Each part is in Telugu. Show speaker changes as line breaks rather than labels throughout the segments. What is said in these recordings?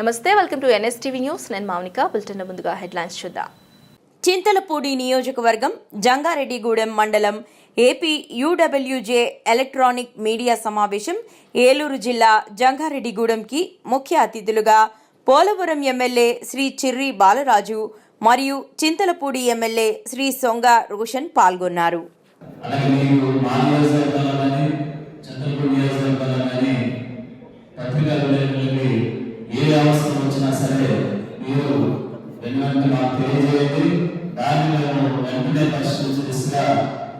నమస్తే వెల్కమ్ టు ఎన్ఎస్టీవీ న్యూస్. నేను మౌనిక బులెటిన్ ముందుగా హెడ్లైన్స్ చూద్దాం.
చింతలపూడి నియోజకవర్గం జంగారెడ్డిగూడెం మండలం ఏపీ యూడబ్ల్యూజే ఎలక్ట్రానిక్ మీడియా సమావేశం ఏలూరు జిల్లా జంగారెడ్డిగూడెంకి ముఖ్య అతిథులుగా పోలవరం ఎమ్మెల్యే శ్రీ చిర్రి బాలరాజు మరియు చింతలపూడి ఎమ్మెల్యే శ్రీ సొంగ రోషన్ పాల్గొన్నారు.
సరే మీరు వెనువెంటనే మాకు తెలియజేయండి. దాన్ని మేము వెంటనే పరిశీలించే దిశగా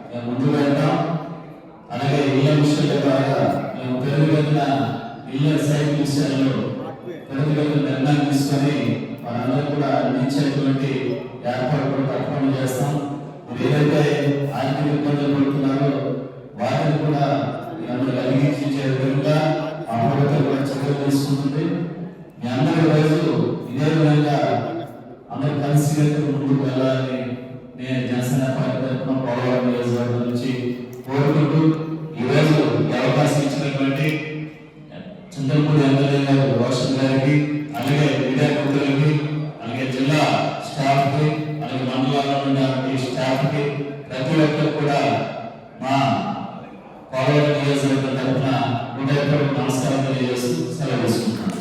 మేము ముందు వెళ్తాం. అలాగే ఇళ్ళ విషయంలో ద్వారా మేము పెరుగుతున్న ఇళ్ళ సైట్ విషయంలో పెరుగుతున్న నిర్ణయం తీసుకొని మనందరూ కూడా అందించేటువంటి ఏర్పాటు కూడా తప్పకుండా చేస్తాం. మీ అందరి వయసు ఇదే విధంగా అందరూ కలిసి ముందుకు వెళ్ళాలని నేను జనసేన పార్టీ తరఫున పోలవరం నియోజకవర్గం నుంచి కోరుకుంటూ ఈ రోజు ఈ అవకాశం ఇచ్చినటువంటి చంద్రపూడి ఎమ్మెల్యే గారు రోషన్ గారికి అలాగే మీడియా మిత్రులకి అలాగే జిల్లా స్టాఫ్కి అలాగే మండలాల్లో ఉన్నటువంటి స్టాఫ్కి ప్రతి ఒక్కరు కూడా మా పోలవరం నియోజకవర్గం తరఫున హృదయపూర్వక నమస్కారం తెలియజేస్తూ సెలవు తీసుకుంటున్నాను.